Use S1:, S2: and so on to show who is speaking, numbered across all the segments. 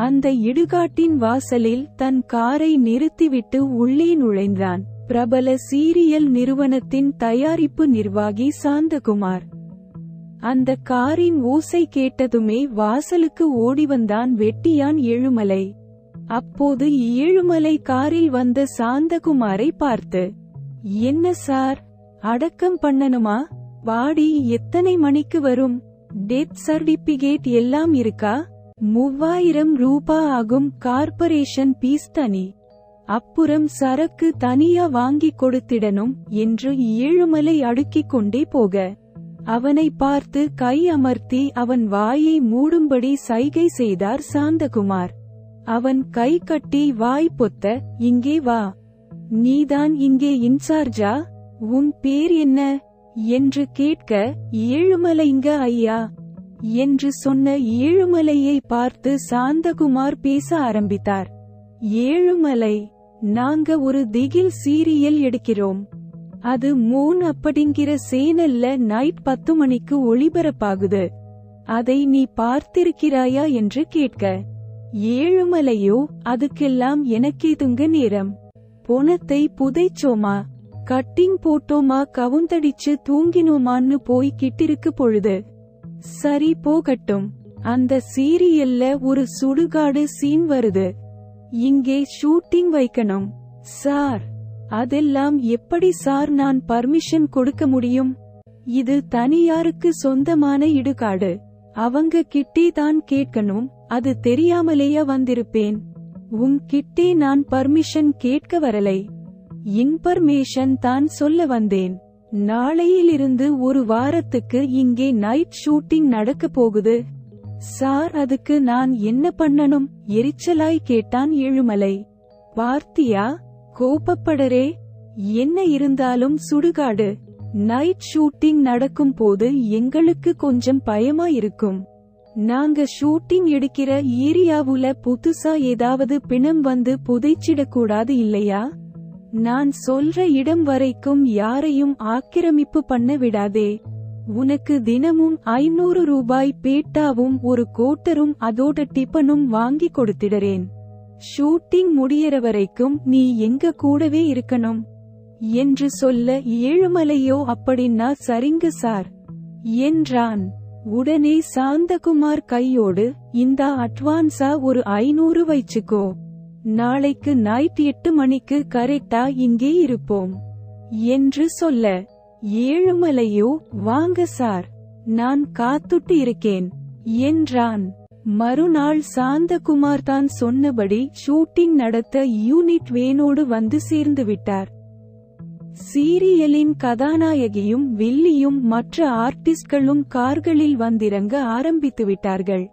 S1: அந்த இடுகாட்டின் வாசலில் தன் காரை நிறுத்திவிட்டு உள்ளே நுழைந்தான். பிரபல சீரியல் நிறுவனத்தின் தயாரிப்பு நிர்வாகி சாந்தகுமார். அந்த காரின் ஓசை கேட்டதுமே வாசலுக்கு ஓடிவந்தான் வெட்டியான் ஏழுமலை. அப்போது ஏழுமலை காரில் வந்த சாந்தகுமாரை பார்த்து என்ன சார் அடக்கம் பண்ணணுமா? பாடி எத்தனை மணிக்கு வரும்? டெத் சர்டிபிகேட் எல்லாம் இருக்கா? மூவாயிரம் ரூபா ஆகும் கார்ப்பரேஷன் பீஸ் தனி. அப்புறம் சரக்கு தனியா வாங்கி கொடுத்திடணும் என்று ஏழுமலை அடுக்கிக் கொண்டே போக. அவனை பார்த்து கை அமர்த்தி அவன் வாயை மூடும்படி சைகை செய்தார் சாந்தகுமார். அவன் கை கட்டி வாய் பொத்த இங்கே வா. நீதான் இங்கே இன்சார்ஜா? உன் பேர் என்ன? என்று கேட்க ஏழுமலைங்க ஐயா. என்று சொன்ன ஏழுமலையை பார்த்து சாந்தகுமார் பேச ஆரம்பித்தார். ஏழுமலை நாங்க ஒரு திகில் சீரியல் எடுக்கிறோம். அது மூன் அப்படிங்கிற சேனல்ல நைட் பத்து மணிக்கு ஒளிபரப்பாகுது. அதை நீ பார்த்திருக்கிறாயா என்று கேட்க ஏழுமலையோ அதுக்கெல்லாம் எனக்கேதுங்க நேரம். பொணத்தை புதைச்சோமா? கட்டிங் போட்டோமா? கவுந்தடிச்சு தூங்கினோமான்னு போய் கிட்டிருக்கு பொழுது சரி போகட்டும். அந்த சீரியல்ல ஒரு சுடுகாடு சீன் வருது. இங்கே ஷூட்டிங் வைக்கணும். சார் அதெல்லாம் எப்படி சார் நான் பர்மிஷன் கொடுக்க முடியும்? இது தனியாருக்கு சொந்தமான இடுகாடு. அவங்க கிட்டே தான் கேட்கணும். அது தெரியாமலேயே வந்திருப்பேன். உன் கிட்டே நான் பர்மிஷன் கேட்க வரலை. இன்பர்மேஷன் தான் சொல்ல வந்தேன். நாளையிலிருந்து ஒரு வாரத்துக்கு இங்கே நைட் ஷூட்டிங் நடக்க போகுது. சார் அதுக்கு நான் என்ன பண்ணணும்? எரிச்சலாய் கேட்டான் ஏழுமலை. பார்த்தியா? கோபப்படரே என்ன இருந்தாலும் சுடுகாடு. நைட் ஷூட்டிங் நடக்கும் போது எங்களுக்கு கொஞ்சம் பயமா இருக்கும். நாங்க ஷூட்டிங் எடுக்கிற ஏரியாவுல புதுசா ஏதாவது பிணம் வந்து புதைச்சிடக்கூடாது இல்லையா? நான் சொல்ற இடம் வரைக்கும் யாரையும் ஆக்கிரமிப்பு பண்ண விடாதே. உனக்கு தினமும் ஐநூறு ரூபாய் பேட்டாவும் ஒரு கோட்டரும் அதோட டிபனும் வாங்கி கொடுத்திடறேன். ஷூட்டிங் முடியற வரைக்கும் நீ எங்க கூடவே இருக்கணும். என்று சொல்ல ஏழுமலையோ அப்படின்னா சரிங்க சார். என்றான். உடனே சாந்தகுமார் கையோடு இந்த அட்வான்ஸா ஒரு ஐநூறு வச்சுக்கோ. நாளைக்கு நைட் எட்டு மணிக்கு கரெக்டா இங்கே இருப்போம். என்று சொல்ல ஏழுமலையோ வாங்க சார். நான் காத்துட்டு இருக்கேன் என்றான். மறுநாள் சாந்தகுமார் தான் சொன்னபடி ஷூட்டிங் நடத்த யூனிட் வேனோடு வந்து சேர்ந்து விட்டார். சீரியலின் கதாநாயகியும் வில்லியும் மற்ற ஆர்டிஸ்ட்களும் கார்களில் வந்திறங்க ஆரம்பித்து விட்டார்கள்.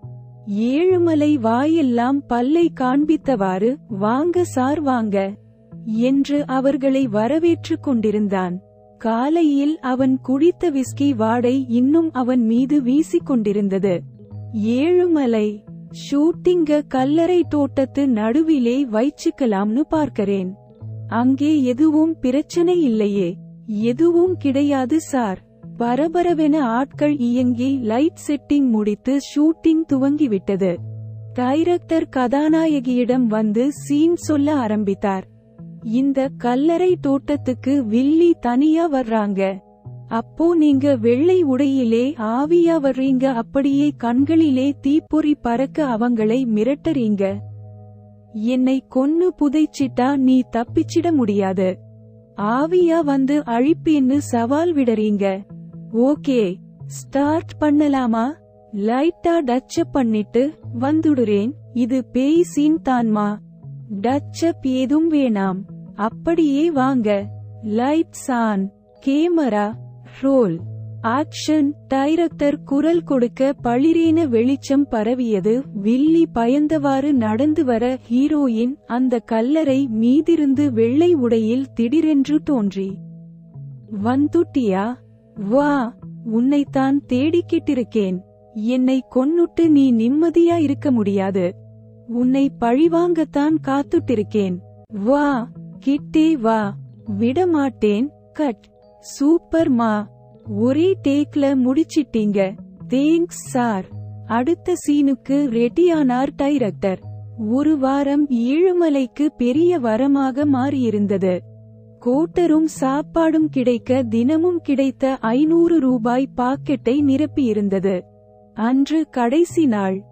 S1: ஏழுமலை வாயெல்லாம் பல்லை காண்பித்தவாறு வாங்க சார் வாங்க என்று அவர்களை வரவேற்றுக் கொண்டிருந்தான். காலையில் அவன் குடித்த விஸ்கி வாடை இன்னும் அவன் மீது வீசிக் கொண்டிருந்தது. ஏழுமலை ஷூட்டிங்க கல்லறை தோட்டத்து நடுவிலே வைச்சுக்கலாம்னு பார்க்கிறேன். அங்கே எதுவும் பிரச்சனை இல்லையே எதுவும் கிடையாது சார் பரபரவென ஆட்கள் இயங்கி லைட் செட்டிங் முடித்து ஷூட்டிங் துவங்கிவிட்டது. டைரக்டர் கதாநாயகியிடம் வந்து சீன் சொல்ல ஆரம்பித்தார். இந்த கல்லறை தோட்டத்துக்கு வில்லி தனியா வர்றாங்க. அப்போ நீங்க வெள்ளை உடையிலே ஆவியா வர்றீங்க அப்படியே கண்களிலே தீப்பொறி பறக்க அவங்களை மிரட்டறீங்க. என்னை கொன்னு புதைச்சிட்டா நீ தப்பிச்சிட முடியாது. ஆவியா வந்து அழிப்பேன்னு சவால் விடறீங்க. ஓகே ஸ்டார்ட் பண்ணலாமா? லைட்டா டச்சப் பண்ணிட்டு வந்துடுறேன். இது பேய் சீன் தான்மா. டச்சப் ஏதும் வேணாம். அப்படியே வாங்க. Lights on. Camera roll. Action director குரல் கொடுக்க பளிரேன வெளிச்சம் பரவியது. வில்லி பயந்தவாறு நடந்து வர ஹீரோயின் அந்த கல்லறை மீதிருந்து வெள்ளை உடையில் திடீரென்று தோன்றி. வந்துட்டியா? வா உன்னைத்தான் தேடிக்கிட்டிருக்கேன் என்னை கொன்னுட்டு நீ நிம்மதியா இருக்க முடியாது. உன்னை பழிவாங்கத்தான் காத்துட்டிருக்கேன். வா கிட்டே வா. விடமாட்டேன் கட். சூப்பர் மா. ஒரே டேக்ல முடிச்சிட்டீங்க. Thanks sir. அடுத்த சீனுக்கு ரெடியானார் டைரக்டர். ஒரு வாரம் ஏழுமலைக்கு பெரிய வரமாக மாறியிருந்தது. கோட்டரும் சாப்பாடும் கிடைக்க தினமும் கிடைத்த ஐநூறு ரூபாய் பாக்கெட்டை நிரப்பியிருந்தது. அன்று கடைசி நாள்.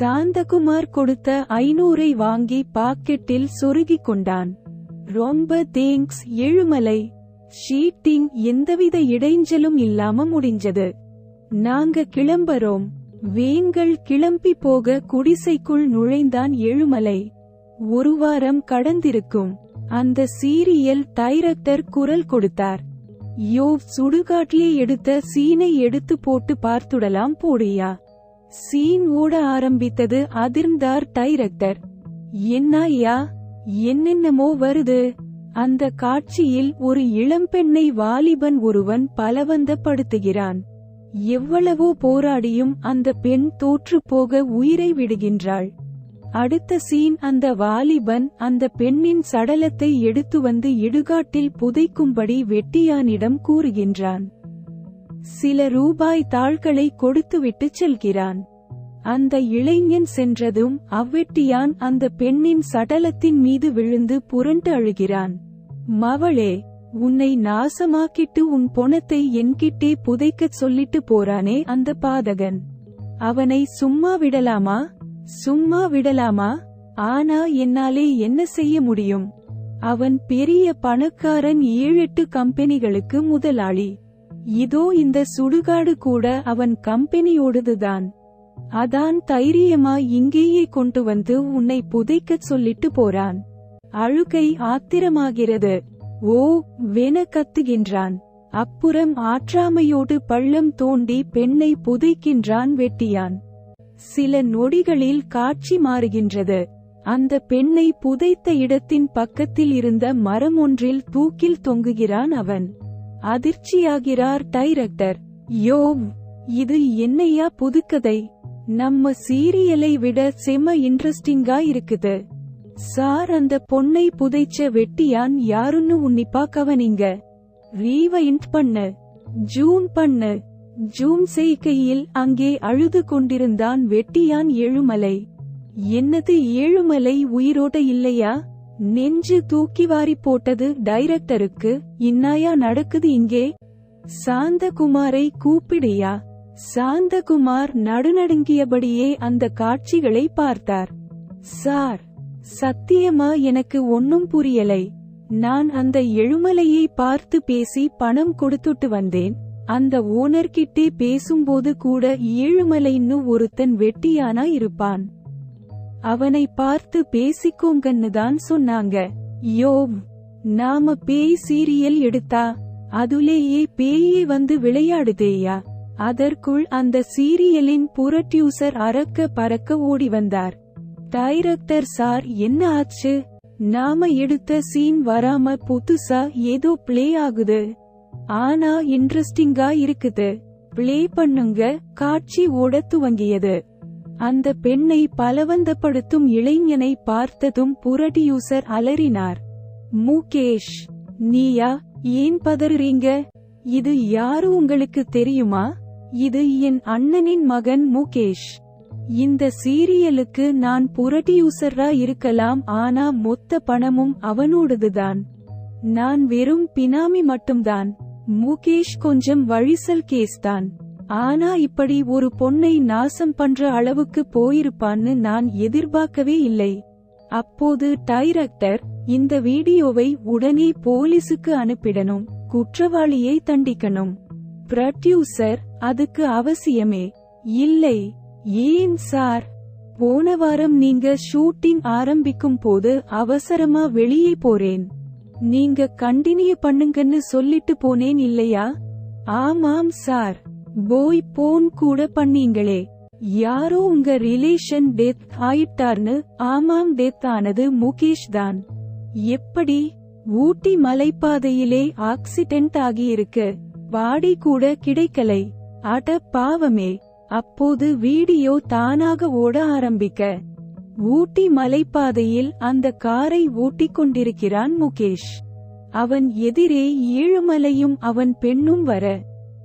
S1: சாந்தகுமார் கொடுத்த ஐநூறை வாங்கி பாக்கெட்டில் சொருகிக் கொண்டான். ரொம்ப தேங்க்ஸ் எழுமலை. ஷீட்டிங் எந்தவித இடைஞ்சலும் இல்லாம முடிஞ்சது. நாங்க கிளம்பறோம். வேங்கள் கிளம்பி போக குடிசைக்குள் நுழைந்தான் எழுமலை. ஒரு வாரம் கடந்திருக்கும். அந்த சீரியல் டைரக்டர் குரல் கொடுத்தார். யோவ் சுடுகாட்டிலே எடுத்த சீனை எடுத்து போட்டு பார்த்துடலாம் போடியா. சீன் ஓட ஆரம்பித்தது அதிர்ந்தார் டைரக்டர். என்னாயா என்னென்னமோ வருது? அந்த காட்சியில் ஒரு இளம்பெண்ணை வாலிபன் ஒருவன் பலவந்தப்படுத்துகிறான். எவ்வளவோ போராடியும் அந்த பெண் தோற்று போக உயிரை விடுகின்றாள். அடுத்த சீன் அந்த வாலிபன் அந்த பெண்ணின் சடலத்தை எடுத்து வந்து இடுகாட்டில் புதைக்கும்படி வெட்டியானிடம் கூறுகின்றான். சில ரூபாய் தாள்களை கொடுத்துவிட்டு செல்கிறான். அந்த இளைஞன் சென்றதும் அவ்வெட்டியான் அந்த பெண்ணின் சடலத்தின் மீது விழுந்து புரண்டு அழுகிறான். மவளே உன்னை நாசமாக்கிட்டு உன் பொணத்தை என்கிட்டே புதைக்கச் சொல்லிட்டு போறானே அந்த பாதகன். அவனை சும்மா விடலாமா? சும்மா விடலாமா? ஆனா என்னாலே என்ன செய்ய முடியும்? அவன் பெரிய பணக்காரன் ஏழெட்டு கம்பெனிகளுக்கு முதலாளி. இதோ இந்த சுடுகாடு கூட அவன் கம்பெனியோடதுதான். அதான் தைரியமா இங்கேயே கொண்டு வந்து உன்னை புதைக்கச் சொல்லிட்டு போறான். அழுகை ஆத்திரமாகிறது. ஓ வென கத்துகின்றான். அப்புறம் ஆற்றாமையோடு பள்ளம் தோண்டி பெண்ணை புதைக்கின்றான் வெட்டியான். சில நொடிகளில் காட்சி மாறுகின்றது. அந்த பெண்ணை புதைத்த இடத்தின் பக்கத்தில் இருந்த மரம் ஒன்றில் தூக்கில் தொங்குகிறான் அவன். அதிர்ச்சியாகிறார் டைரக்டர். யோவ் இது என்னையா புதுக்கதை? நம்ம சீரியலை விட செம இன்ட்ரெஸ்டிங்கா இருக்குது. சார் அந்த பொண்ணை புதைச்ச வெட்டியான் யாருன்னு உன்னிப்பா கவனிங்க. ரீவைண்ட் பண்ணு. ஜூன் பண்ணு. ஜூம் செய்கையில் அங்கே அழுது கொண்டிருந்தான் வெட்டியான் ஏழுமலை. என்னது ஏழுமலை உயிரோட இல்லையா? நெஞ்சு தூக்கி வாரி போட்டது டைரக்டருக்கு? இன்னாயா நடக்குது இங்கே? சாந்தகுமாரை கூப்பிடையா? சாந்தகுமார் நடுநடுங்கியபடியே அந்த காட்சிகளை பார்த்தார். சார் சத்தியமா எனக்கு ஒன்னும் புரியலை. நான் அந்த எழுமலையை பார்த்து பேசி பணம் கொடுத்துட்டு வந்தேன். அந்த ஓனர்கிட்டே பேசும்போது கூட ஏழுமலைன்னு ஒருத்தன் வெட்டியானா இருப்பான். அவனை பார்த்து பேசிக்கோங்கன்னு தான் சொன்னாங்க. யோவ் நாம பேய் சீரியல் எடுத்தா அதுலேயே பேயே வந்து விளையாடுதேயா? அதற்குள் அந்த சீரியலின் புரட்யூசர் அறக்க பறக்க ஓடி வந்தார். டைரக்டர் சார் என்ன ஆச்சு? நாம எடுத்த சீன் வராம புதுசா ஏதோ பிளே ஆகுது. ஆனா இன்ட்ரெஸ்டிங்கா இருக்குது. பிளே பண்ணுங்க காட்சி ஓட துவங்கியது. அந்த பெண்ணை பலவந்தப்படுத்தும் இளைஞனை பார்த்ததும் புரடியூசர் அலறினார். முகேஷ் நீயா? ஏன் பதறுறீங்க இது யாரு உங்களுக்கு தெரியுமா? இது என் அண்ணனின் மகன் முகேஷ். இந்த சீரியலுக்கு நான் புரடியூசரா இருக்கலாம் ஆனா மொத்த பணமும் அவனோடதுதான். நான் வெறும் பினாமி மட்டும்தான். முகேஷ் கொஞ்சம் வழிசல் கேஸ்தான். ஆனா இப்படி ஒரு பொண்ணை நாசம் பண்ற அளவுக்கு போயிருப்பான்னு நான் எதிர்பார்க்கவே இல்லை. அப்போது டைரக்டர் இந்த வீடியோவை உடனே போலீசுக்கு அனுப்பிடணும் குற்றவாளியை தண்டிக்கணும். ப்ரொடியூசர் அதுக்கு அவசியமே. இல்லை. ஏன் சார்? போன வாரம் நீங்க ஷூட்டிங் ஆரம்பிக்கும் போது அவசரமா வெளியே போறேன். நீங்க கண்டினியூ பண்ணுங்கன்னு சொல்லிட்டு போனேன் இல்லையா? ஆமாம் சார். போய் போன் கூட பண்ணீங்களே. யாரோ உங்க ரிலேஷன் டெத் ஆயிட்டார்னு ஆமாம் டெத் ஆனது முகேஷ் தான். எப்படி? ஊட்டி மலைப்பாதையிலே ஆக்சிடென்ட் ஆகியிருக்கு. பாடி கூட கிடைக்கலை. அட பாவமே. அப்போது வீடியோ தானாக ஓட ஆரம்பிக்க. ஊட்டி மலைப்பாதையில் அந்த காரை ஓட்டிக் கொண்டிருக்கிறான் முகேஷ். அவன் எதிரே ஏழுமலையும் அவன் பெண்ணும் வர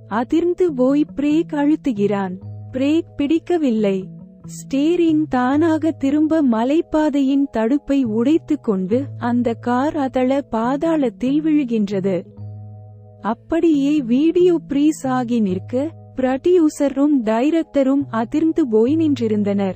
S1: அதிர்ந்து போய் பிரேக் அழுத்துகிறான். பிரேக் பிடிக்கவில்லை. ஸ்டேரிங் தானாக திரும்ப மலைப்பாதையின் தடுப்பை உடைத்துக் கொண்டு அந்த கார் அதள பாதாளத்தில் விழுகின்றது. அப்படியே வீடியோ ப்ரீஸ் ஆகி நிற்க ப்ரொடியூசரும் டைரக்டரும் அதிர்ந்து போய் நின்றிருந்தனர்.